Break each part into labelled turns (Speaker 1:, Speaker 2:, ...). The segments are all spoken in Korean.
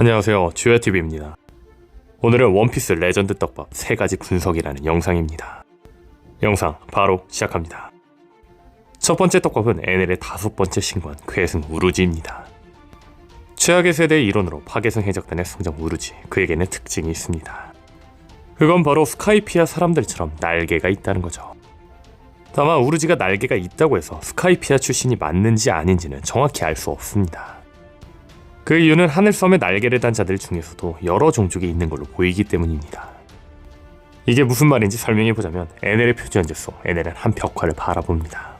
Speaker 1: 안녕하세요. 주야TV입니다. 오늘은 원피스 레전드 떡밥 3가지 분석이라는 영상입니다. 영상 바로 시작합니다. 첫 번째 떡밥은 NL의 다섯 번째 신관 괴승 우루지입니다. 최악의 세대의 일원으로 파괴성 해적단의 성장 우루지, 그에게는 특징이 있습니다. 그건 바로 스카이피아 사람들처럼 날개가 있다는 거죠. 다만 우루지가 날개가 있다고 해서 스카이피아 출신이 맞는지 아닌지는 정확히 알 수 없습니다. 그 이유는 하늘섬에 날개를 단 자들 중에서도 여러 종족이 있는 걸로 보이기 때문입니다. 이게 무슨 말인지 설명해 보자면 NL의 표지연재 속 NL은 한 벽화를 바라봅니다.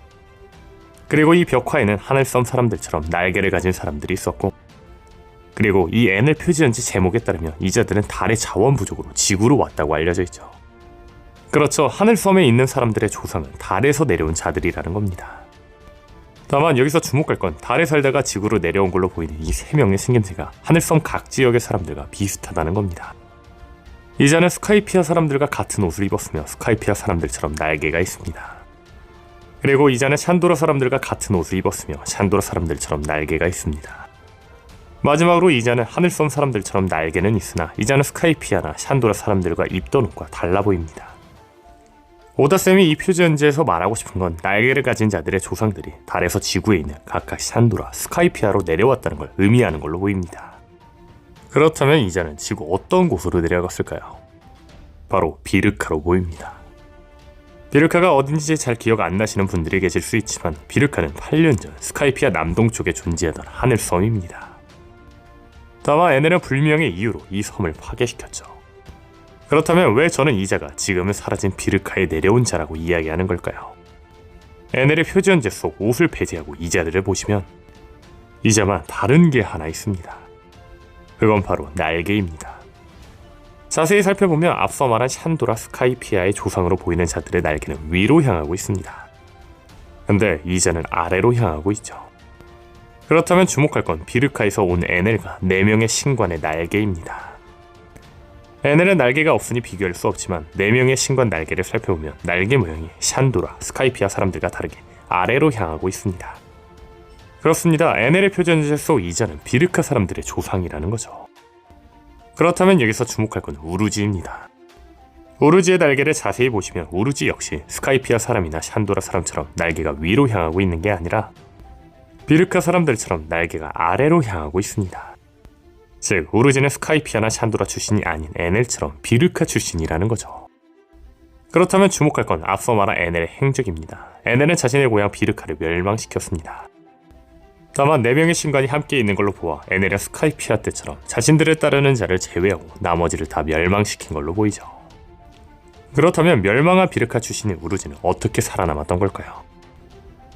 Speaker 1: 그리고 이 벽화에는 하늘섬 사람들처럼 날개를 가진 사람들이 있었고 그리고 이 NL 표지연재 제목에 따르면 이 자들은 달의 자원 부족으로 지구로 왔다고 알려져 있죠. 그렇죠. 하늘섬에 있는 사람들의 조상은 달에서 내려온 자들이라는 겁니다. 다만 여기서 주목할 건 달에 살다가 지구로 내려온 걸로 보이는 이 세 명의 생김새가 하늘섬 각 지역의 사람들과 비슷하다는 겁니다. 이자는 스카이피아 사람들과 같은 옷을 입었으며 스카이피아 사람들처럼 날개가 있습니다. 그리고 이자는 샨도라 사람들과 같은 옷을 입었으며 샨도라 사람들처럼 날개가 있습니다. 마지막으로 이자는 하늘섬 사람들처럼 날개는 있으나 이자는 스카이피아나 샨도라 사람들과 입던 옷과 달라 보입니다. 오다쌤이 이 표지 연재에서 말하고 싶은 건 날개를 가진 자들의 조상들이 달에서 지구에 있는 각각 샨도라, 스카이피아로 내려왔다는 걸 의미하는 걸로 보입니다. 그렇다면 이자는 지구 어떤 곳으로 내려갔을까요? 바로 비르카로 보입니다. 비르카가 어딘지 잘 기억 안 나시는 분들이 계실 수 있지만 비르카는 8년 전 스카이피아 남동쪽에 존재하던 하늘섬입니다. 다만 에넬은 불명의 이유로 이 섬을 파괴시켰죠. 그렇다면 왜 저는 이 자가 지금은 사라진 비르카에 내려온 자라고 이야기하는 걸까요? 에넬의 표지연재 속 옷을 폐지하고 이 자들을 보시면 이 자만 다른 게 하나 있습니다. 그건 바로 날개입니다. 자세히 살펴보면 앞서 말한 샨도라 스카이피아의 조상으로 보이는 자들의 날개는 위로 향하고 있습니다. 근데 이자는 아래로 향하고 있죠. 그렇다면 주목할 건 비르카에서 온 에넬과 4명의 신관의 날개입니다. 에넬은 날개가 없으니 비교할 수 없지만 4명의 신관 날개를 살펴보면 날개 모양이 샨도라, 스카이피아 사람들과 다르게 아래로 향하고 있습니다. 그렇습니다. 에넬의 표전제 속 이자는 비르카 사람들의 조상이라는 거죠. 그렇다면 여기서 주목할 건 우루지입니다. 우루지의 날개를 자세히 보시면 우루지 역시 스카이피아 사람이나 샨도라 사람처럼 날개가 위로 향하고 있는 게 아니라 비르카 사람들처럼 날개가 아래로 향하고 있습니다. 즉, 우르지는 스카이피아나 샨도라 출신이 아닌 에넬처럼 비르카 출신이라는 거죠. 그렇다면 주목할 건 앞서 말한 에넬의 행적입니다. 에넬은 자신의 고향 비르카를 멸망시켰습니다. 다만 4명의 신관이 함께 있는 걸로 보아 에넬은 스카이피아 때처럼 자신들을 따르는 자를 제외하고 나머지를 다 멸망시킨 걸로 보이죠. 그렇다면 멸망한 비르카 출신인 우르지는 어떻게 살아남았던 걸까요?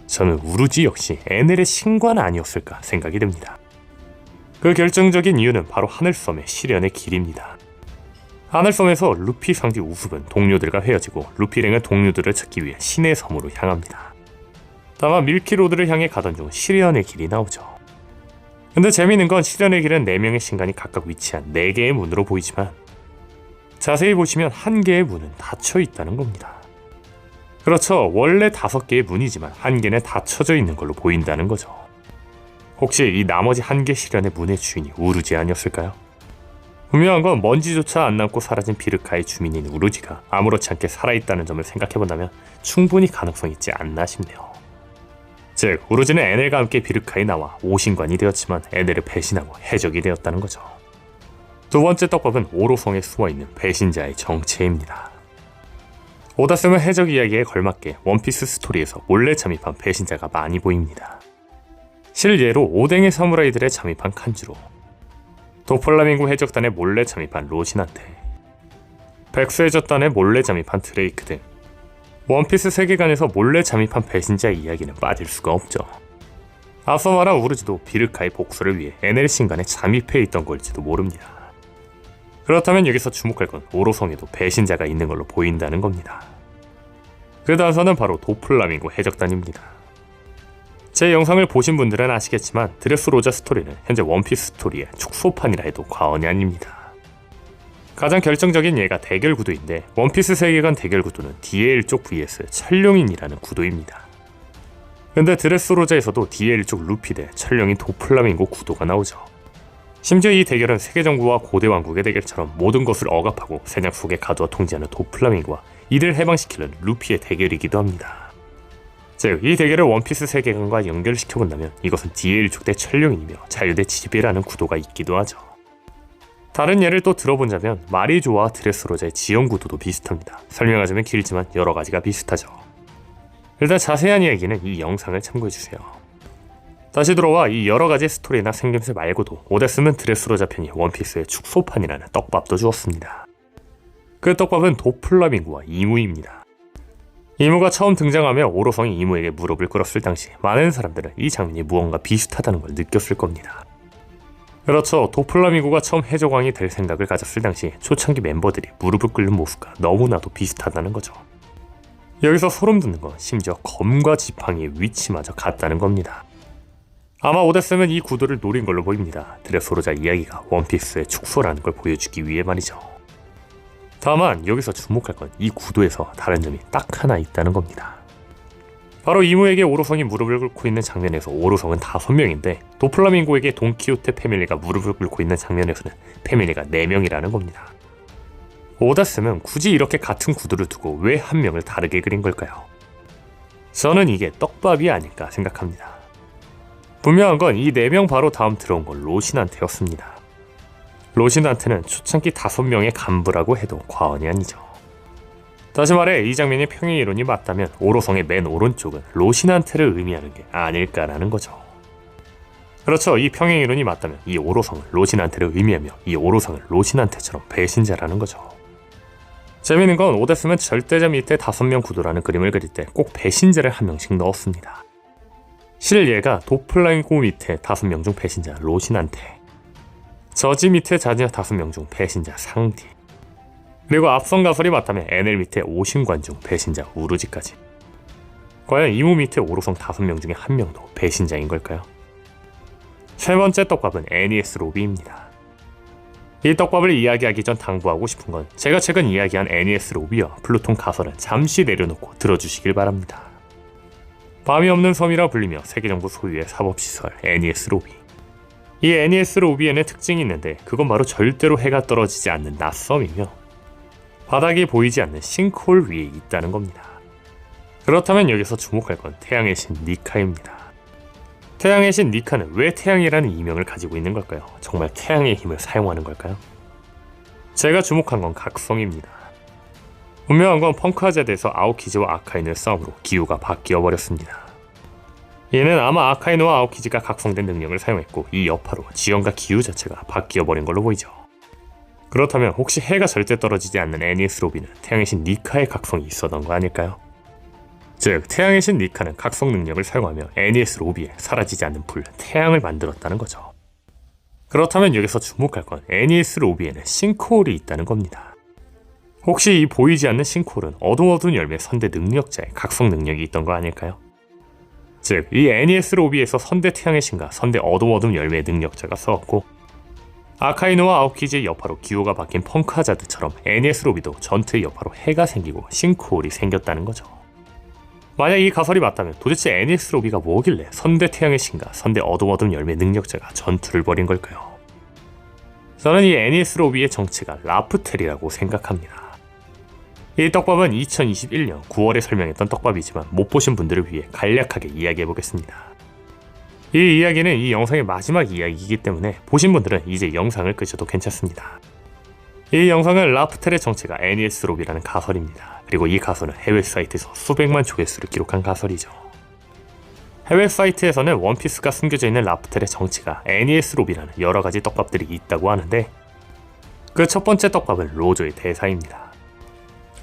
Speaker 1: 저는 우루지 역시 에넬의 신관 아니었을까 생각이 듭니다. 그 결정적인 이유는 바로 하늘섬의 시련의 길입니다. 하늘섬에서 루피 상디 우습은 동료들과 헤어지고 루피랭은 동료들을 찾기 위해 신의 섬으로 향합니다. 다만 밀키로드를 향해 가던 중 시련의 길이 나오죠. 근데 재미있는 건 시련의 길은 4명의 신간이 각각 위치한 4개의 문으로 보이지만 자세히 보시면 한 개의 문은 닫혀 있다는 겁니다. 그렇죠. 원래 다섯 개의 문이지만 한 개는 닫혀져 있는 걸로 보인다는 거죠. 혹시 이 나머지 한개 시련의 문의 주인이 우루지 아니었을까요? 분명한 건 먼지조차 안 남고 사라진 비르카의 주민인 우루지가 아무렇지 않게 살아있다는 점을 생각해본다면 충분히 가능성 있지 않나 싶네요. 즉, 우루지는 에넬과 함께 비르카에 나와 오신관이 되었지만 에넬을 배신하고 해적이 되었다는 거죠. 두 번째 떡밥은 오로성에 숨어있는 배신자의 정체입니다. 오다스는 해적 이야기에 걸맞게 원피스 스토리에서 몰래 잠입한 배신자가 많이 보입니다. 실예로 오뎅의 사무라이들의 잠입한 칸주로, 도폴라밍구 해적단에 몰래 잠입한 로신한테, 백수 해적단에 몰래 잠입한 드레이크 등 원피스 세계관에서 몰래 잠입한 배신자의 이야기는 빠질 수가 없죠. 앞서 말한 우르지도 비르카의 복수를 위해 에넬 신간에 잠입해 있던 걸지도 모릅니다. 그렇다면 여기서 주목할 건 오로성에도 배신자가 있는 걸로 보인다는 겁니다. 그 단서는 바로 도플라밍고 해적단입니다. 제 영상을 보신 분들은 아시겠지만 드레스 로자 스토리는 현재 원피스 스토리의 축소판이라 해도 과언이 아닙니다. 가장 결정적인 예가 대결 구도인데 원피스 세계관 대결 구도는 DL 쪽 vs 철룡인이라는 구도입니다. 근데 드레스 로자에서도 DL 쪽 루피 대 철룡인 도플라밍고 구도가 나오죠. 심지어 이 대결은 세계 정부와 고대 왕국의 대결처럼 모든 것을 억압하고 세상 속에 가두어 통제하는 도플라밍과 이를 해방시키는 루피의 대결이기도 합니다. 즉, 이 대결을 원피스 세계관과 연결시켜 본다면 이것은 DL족 대 천룡인이며 자유 대 지배라는 구도가 있기도 하죠. 다른 예를 또 들어본다면 마리조와 드레스로자의 지형 구도도 비슷합니다. 설명하자면 길지만 여러 가지가 비슷하죠. 일단 자세한 이야기는 이 영상을 참고해주세요. 다시 들어와 이 여러 가지 스토리나 생김새 말고도 오데스는 드레스로자 편이 원피스의 축소판이라는 떡밥도 주었습니다. 그 떡밥은 도플라밍구와 이무입니다. 이무가 처음 등장하며 오로성이 이무에게 무릎을 꿇었을 당시 많은 사람들은 이 장면이 무언가 비슷하다는 걸 느꼈을 겁니다. 그렇죠. 도플라밍구가 처음 해적왕이 될 생각을 가졌을 당시 초창기 멤버들이 무릎을 꿇는 모습과 너무나도 비슷하다는 거죠. 여기서 소름 돋는 건 심지어 검과 지팡이의 위치마저 같다는 겁니다. 아마 오데스는 이 구도를 노린 걸로 보입니다. 드레소로자 이야기가 원피스의 축소라는 걸 보여주기 위해 말이죠. 다만 여기서 주목할 건 이 구도에서 다른 점이 딱 하나 있다는 겁니다. 바로 이무에게 오로성이 무릎을 꿇고 있는 장면에서 오로성은 다섯 명인데 도플라밍고에게 돈키호테 패밀리가 무릎을 꿇고 있는 장면에서는 패밀리가 네 명이라는 겁니다. 오다스는 굳이 이렇게 같은 구도를 두고 왜 한 명을 다르게 그린 걸까요? 저는 이게 떡밥이 아닐까 생각합니다. 분명한 건 이 네 명 바로 다음 들어온 건 로신한테였습니다. 로신한테는 초창기 다섯 명의 간부라고 해도 과언이 아니죠. 다시 말해 이 장면의 평행 이론이 맞다면 오로성의 맨 오른쪽은 로신한테를 의미하는 게 아닐까라는 거죠. 그렇죠. 이 평행 이론이 맞다면 이 오로성을 로신한테를 의미하며 이 오로성을 로신한테처럼 배신자라는 거죠. 재미있는 건 오데스는 절대자 밑에 다섯 명 구도라는 그림을 그릴 때 꼭 배신자를 한 명씩 넣었습니다. 실예가 도플라잉고 밑에 다섯 명 중 배신자 로신한테 저지 밑에 자녀 다섯 명중 배신자 상디 그리고 앞선 가설이 맞다면 NL 밑에 오신관 중 배신자 우르지까지 과연 이무 밑에 오로성 다섯 명 중에 한 명도 배신자인 걸까요? 세 번째 떡밥은 NES 로비입니다. 이 떡밥을 이야기하기 전 당부하고 싶은 건 제가 최근 이야기한 NES 로비와 플루톤 가설은 잠시 내려놓고 들어주시길 바랍니다. 밤이 없는 섬이라 불리며 세계정부 소유의 사법시설 NES 로비. 이 NES 로비에는 특징이 있는데 그건 바로 절대로 해가 떨어지지 않는 낮섬이며 바닥이 보이지 않는 싱크홀 위에 있다는 겁니다. 그렇다면 여기서 주목할 건 태양의 신 니카입니다. 태양의 신 니카는 왜 태양이라는 이명을 가지고 있는 걸까요? 정말 태양의 힘을 사용하는 걸까요? 제가 주목한 건 각성입니다. 분명한 건 펑크아제드에서 아오키즈와 아카이누의 싸움으로 기후가 바뀌어 버렸습니다. 얘는 아마 아카이누와 아오키즈가 각성된 능력을 사용했고 이 여파로 지형과 기후 자체가 바뀌어 버린 걸로 보이죠. 그렇다면 혹시 해가 절대 떨어지지 않는 애니스 로비는 태양의 신 니카의 각성이 있었던 거 아닐까요? 즉 태양의 신 니카는 각성 능력을 사용하며 애니스 로비에 사라지지 않는 불 태양을 만들었다는 거죠. 그렇다면 여기서 주목할 건 애니스 로비에는 싱크홀이 있다는 겁니다. 혹시 이 보이지 않는 싱크홀은 어두워둔 열매 선대 능력자의 각성 능력이 있던 거 아닐까요? 즉, 이 NES 로비에서 선대 태양의 신과 선대 어두워둔 열매의 능력자가 싸웠고 아카이노와 아오키즈의 여파로 기호가 바뀐 펑크하자드처럼 NES 로비도 전투의 여파로 해가 생기고 싱크홀이 생겼다는 거죠. 만약 이 가설이 맞다면 도대체 NES 로비가 뭐길래 선대 태양의 신과 선대 어두워둔 열매 능력자가 전투를 벌인 걸까요? 저는 이 NES 로비의 정체가 라프텔이라고 생각합니다. 이 떡밥은 2021년 9월에 설명했던 떡밥이지만 못 보신 분들을 위해 간략하게 이야기해 보겠습니다. 이 이야기는 이 영상의 마지막 이야기이기 때문에 보신 분들은 이제 영상을 끄셔도 괜찮습니다. 이 영상은 라프텔의 정체가 NES 로비라는 가설입니다. 그리고 이 가설은 해외 사이트에서 수백만 조회수를 기록한 가설이죠. 해외 사이트에서는 원피스가 숨겨져 있는 라프텔의 정체가 NES 로비라는 여러 가지 떡밥들이 있다고 하는데 그 첫 번째 떡밥은 로조의 대사입니다.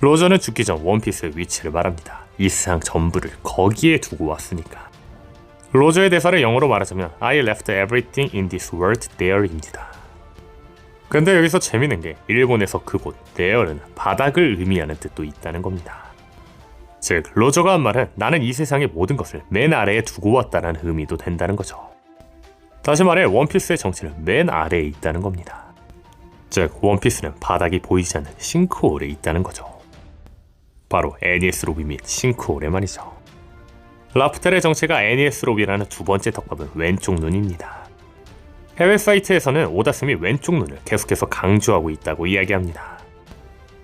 Speaker 1: 로저는 죽기 전 원피스의 위치를 말합니다. 이 세상 전부를 거기에 두고 왔으니까. 로저의 대사를 영어로 말하자면 I left everything in this world there입니다. 근데 여기서 재밌는 게 일본에서 그곳 there는 바닥을 의미하는 뜻도 있다는 겁니다. 즉 로저가 한 말은 나는 이 세상의 모든 것을 맨 아래에 두고 왔다는 의미도 된다는 거죠. 다시 말해 원피스의 정체는 맨 아래에 있다는 겁니다. 즉 원피스는 바닥이 보이지 않는 싱크홀에 있다는 거죠. 바로 NES 로비 및 싱크홀의 말이죠. 라프텔의 정체가 NES 로비라는 두 번째 덕밥은 왼쪽 눈입니다. 해외 사이트에서는 오다스미 왼쪽 눈을 계속해서 강조하고 있다고 이야기합니다.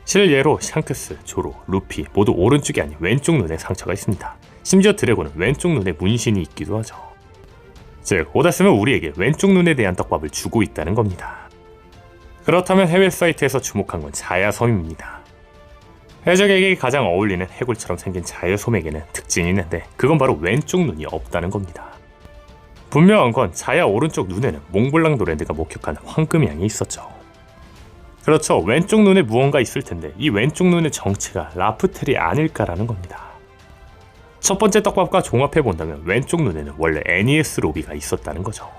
Speaker 1: 실예로 샹크스, 조로, 루피 모두 오른쪽이 아닌 왼쪽 눈에 상처가 있습니다. 심지어 드래곤은 왼쪽 눈에 문신이 있기도 하죠. 즉, 오다스는 우리에게 왼쪽 눈에 대한 떡밥을 주고 있다는 겁니다. 그렇다면 해외 사이트에서 주목한 건 자야섬입니다. 해적에게 가장 어울리는 해골처럼 생긴 자야솜에게는 특징이 있는데 그건 바로 왼쪽 눈이 없다는 겁니다. 분명한 건 자야 오른쪽 눈에는 몽블랑 노랜드가 목격한 황금양이 있었죠. 그렇죠. 왼쪽 눈에 무언가 있을 텐데 이 왼쪽 눈의 정체가 라프텔이 아닐까라는 겁니다. 첫 번째 떡밥과 종합해 본다면 왼쪽 눈에는 원래 NES 로비가 있었다는 거죠.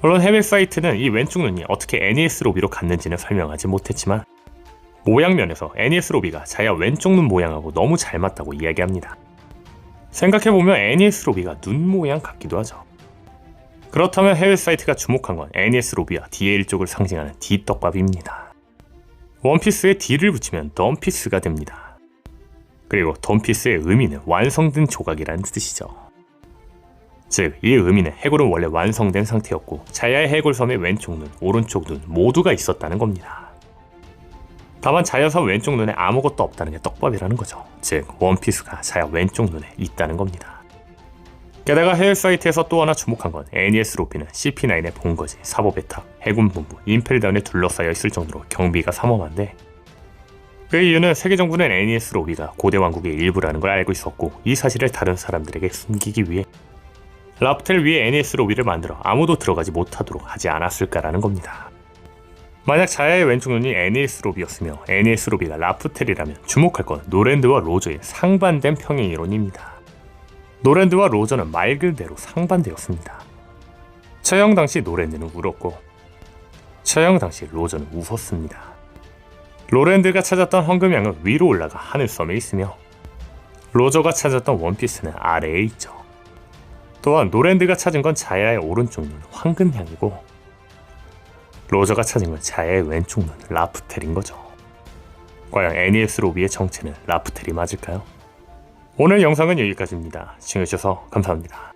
Speaker 1: 물론 해외 사이트는 이 왼쪽 눈이 어떻게 NES 로비로 갔는지는 설명하지 못했지만 모양면에서 NES 로비가 자야 왼쪽 눈 모양하고 너무 잘 맞다고 이야기합니다. 생각해보면 NES 로비가 눈 모양 같기도 하죠. 그렇다면 해외 사이트가 주목한 건 NES 로비와 DL 쪽을 상징하는 D 떡밥입니다. 원피스에 D를 붙이면 덤피스가 됩니다. 그리고 덤피스의 의미는 완성된 조각이라는 뜻이죠. 즉, 이 의미는 해골은 원래 완성된 상태였고 자야의 해골섬의 왼쪽 눈, 오른쪽 눈 모두가 있었다는 겁니다. 다만 자야섬 왼쪽 눈에 아무것도 없다는 게 떡밥이라는 거죠. 즉, 원피스가 자야 왼쪽 눈에 있다는 겁니다. 게다가 해외 사이트에서 또 하나 주목한 건 NES 로비는 CP9의 본거지, 탑, 해군본부, 임펠다운에 둘러싸여 있을 정도로 경비가 삼엄한데 그 이유는 세계 정부는 NES 로비가 고대 왕국의 일부라는 걸 알고 있었고 이 사실을 다른 사람들에게 숨기기 위해 라프텔 위에 NES 로비를 만들어 아무도 들어가지 못하도록 하지 않았을까라는 겁니다. 만약 자야의 왼쪽 눈이 NES 로비였으며 NES 로비가 라프텔이라면 주목할 건 노랜드와 로저의 상반된 평행 이론입니다. 노랜드와 로저는 말 그대로 상반되었습니다. 처형 당시 노랜드는 울었고 처형 당시 로저는 웃었습니다. 로랜드가 찾았던 황금양은 위로 올라가 하늘섬에 있으며 로저가 찾았던 원피스는 아래에 있죠. 또한 노랜드가 찾은 건 자야의 오른쪽 눈 황금향이고 로저가 찾은 건 자야의 왼쪽 눈 라프텔인 거죠. 과연 NES 로비의 정체는 라프텔이 맞을까요? 오늘 영상은 여기까지입니다. 시청해주셔서 감사합니다.